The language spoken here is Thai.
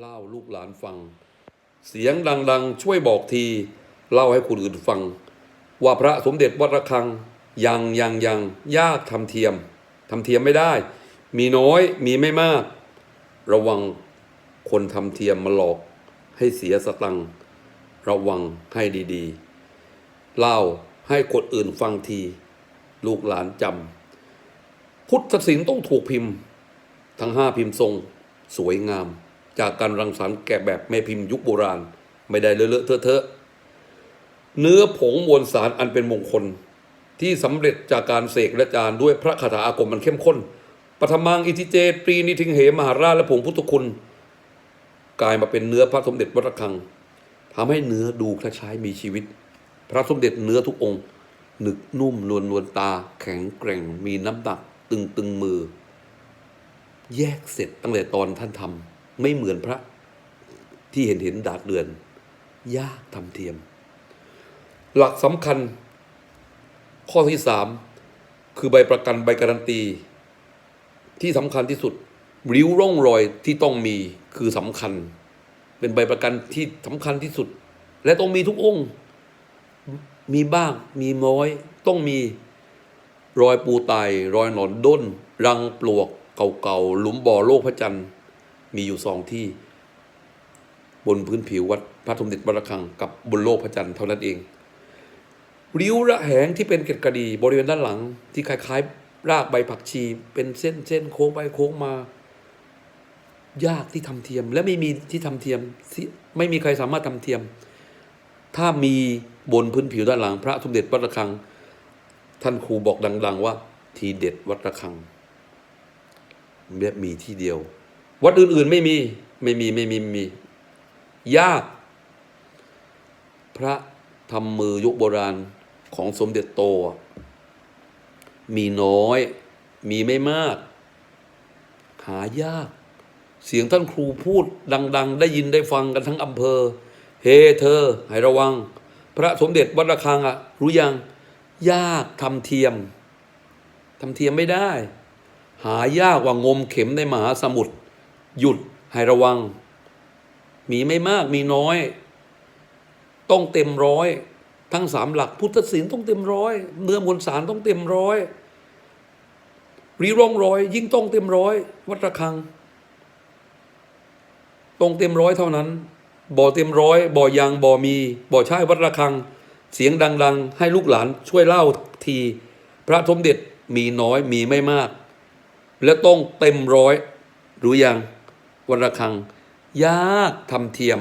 เล่าลูกหลานฟัง เสียงดังๆ ช่วยบอกที เล่าให้คนอื่นฟัง ว่าพระสมเด็จวัดระฆัง ยังยังยังยากทำเทียมทำเทียมไม่ได้ มีน้อยมีไม่มาก ระวังคนทำเทียมมาหลอกให้เสียสตังระวังให้ดีๆ เล่าให้คนอื่นฟังที ลูกหลานจำพุทธศิลป์ต้องถูกพิมพ์ ทั้งห้าพิมพ์ทรง สวยงาม จากการรังสรรค์แกะแบบแม่พิมพ์ยุคโบราณ ไม่ได้เลอะๆเทอะเนื้อผงมวลสารอันเป็นมงคล ที่สำเร็จจากการเสกและจารด้วยพระคาถาอาคมมันเข้มข้นปฐมังอิทิเจปรีนิทิงเหมหาราชและผงพุทธคุณ กลายมาเป็นเนื้อพระสมเด็จวัดระฆังทำให้เนื้อดูคล้ายๆมีชีวิต พระสมเด็จเนื้อทุกองค์ หนึกนุ่มนวลนวลตา แข็งแกร่ง มีน้ำหนัก ตึงตึงมือ แยกเสร็จตั้งแต่ตอนท่านทำ ไม่เหมือนพระที่เห็นเห็นดาดเดือน ยากทำเทียม หลักสำคัญข้อที่สามคือใบประกันใบการันตี ที่สำคัญที่สุด ริ้วร่องรอยที่ต้องมีคือสำคัญ เป็นใบประกันที่สำคัญที่สุด และต้องมีทุกองค์ มีบ้างมีน้อยต้องมีรอยปูไตรอยหนอนด้น รังปลวกเก่าๆหลุมบ่อโลกพระจันทร์ มีอยู่สองที่ บนพื้นผิววัดพระสมเด็จวัดระฆังกับบนโลกพระจันทร์เท่านั้นเอง ริ้วระแหงที่เป็นเกล็ดกระดีบริเวณด้านหลัง ที่คล้ายๆ รากใบผักชี เป็นเส้นเส้นโค้งไปโค้งมา ยากที่ทำเทียม และไม่มีที่ทำเทียมไม่มีใครสามารถทำเทียม ถ้ามีบนพื้นผิวด้านหลัง พระสมเด็จวัดระฆัง ท่านครูบอกดัง ๆ ว่าทีเด็ดวัดระฆังแบบมีที่เดียว วัดอื่น ๆ ไม่มี ไม่มีไม่มีไม่มียากพระทำมือยุคโบราณของสมเด็จโต มีน้อย มีไม่มาก หายาก เสียงท่านครูพูดดัง ๆ ได้ยินได้ฟังกันทั้งอำเภอ เฮเธอให้ระวัง พระสมเด็จวัดระฆังอะรู้ยัง ยากทำเทียมทำเทียมไม่ได้ หายากกว่างมเข็มในมหาสมุทร หยุดให้ระวัง มีไม่มากมีน้อย ต้องเต็มร้อยทั้งสามหลักพุทธศิลต้องเต็มร้อยเนื้อมวลสารต้องเต็มร้อยรีร่องรอย ยิ่งต้องเต็มร้อย วัดระฆังต้องเต็มร้อยเท่านั้น บ่อเต็มร้อย บ่อยางบ่อมี บ่อใช้วัดระฆัง เสียงดัง ๆ ให้ลูกหลานช่วยเล่าที พระสมเด็จมีน้อยมีไม่มาก และต้องเต็มร้อย รู้ยัง วันระฆัง ยากทำเทียม